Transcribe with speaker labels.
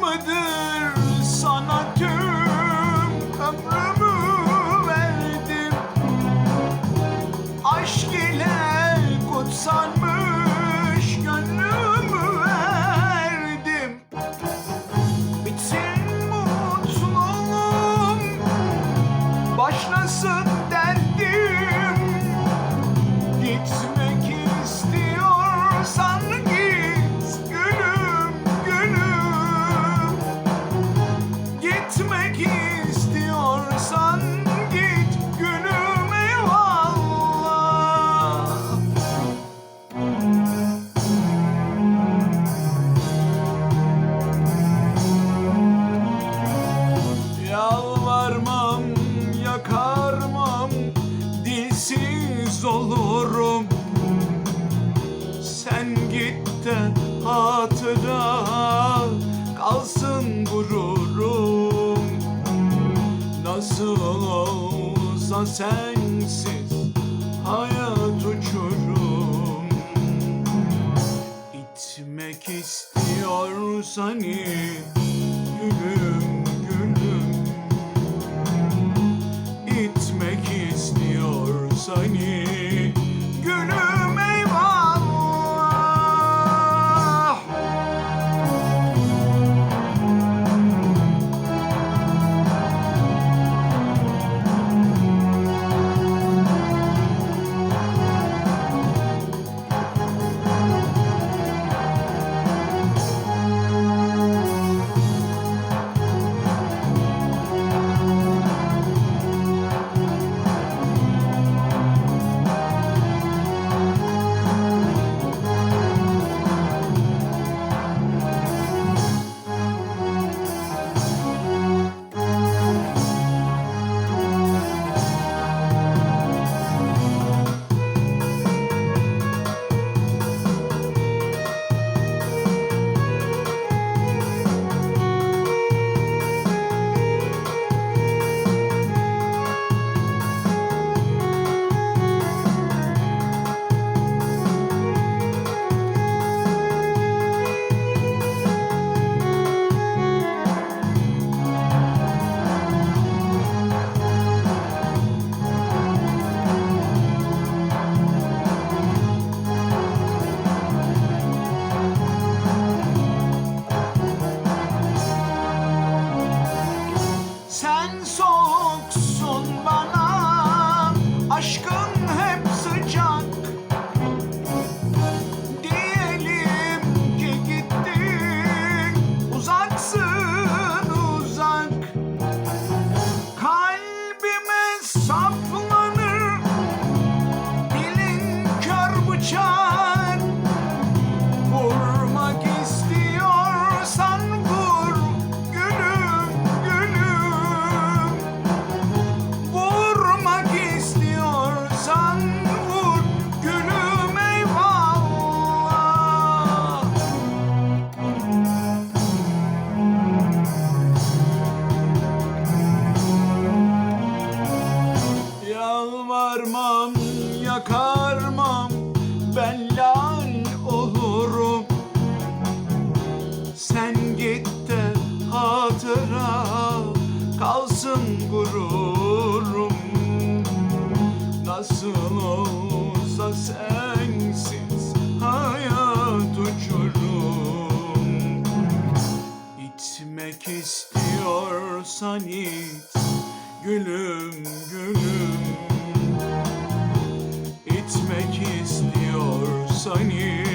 Speaker 1: kaçmadı. Git de hatıra kalsın gururum. Nasıl olsa sensiz hayat uçurum. İtmek istiyorsan it Yalvarmam, yakarmam, ben lal olurum. Sen git de hatıra kalsın gururum. Nasıl olsa sensiz hayat uçurum. İtmek istiyorsan it Gülüm gülüm İtmek istiyorsan it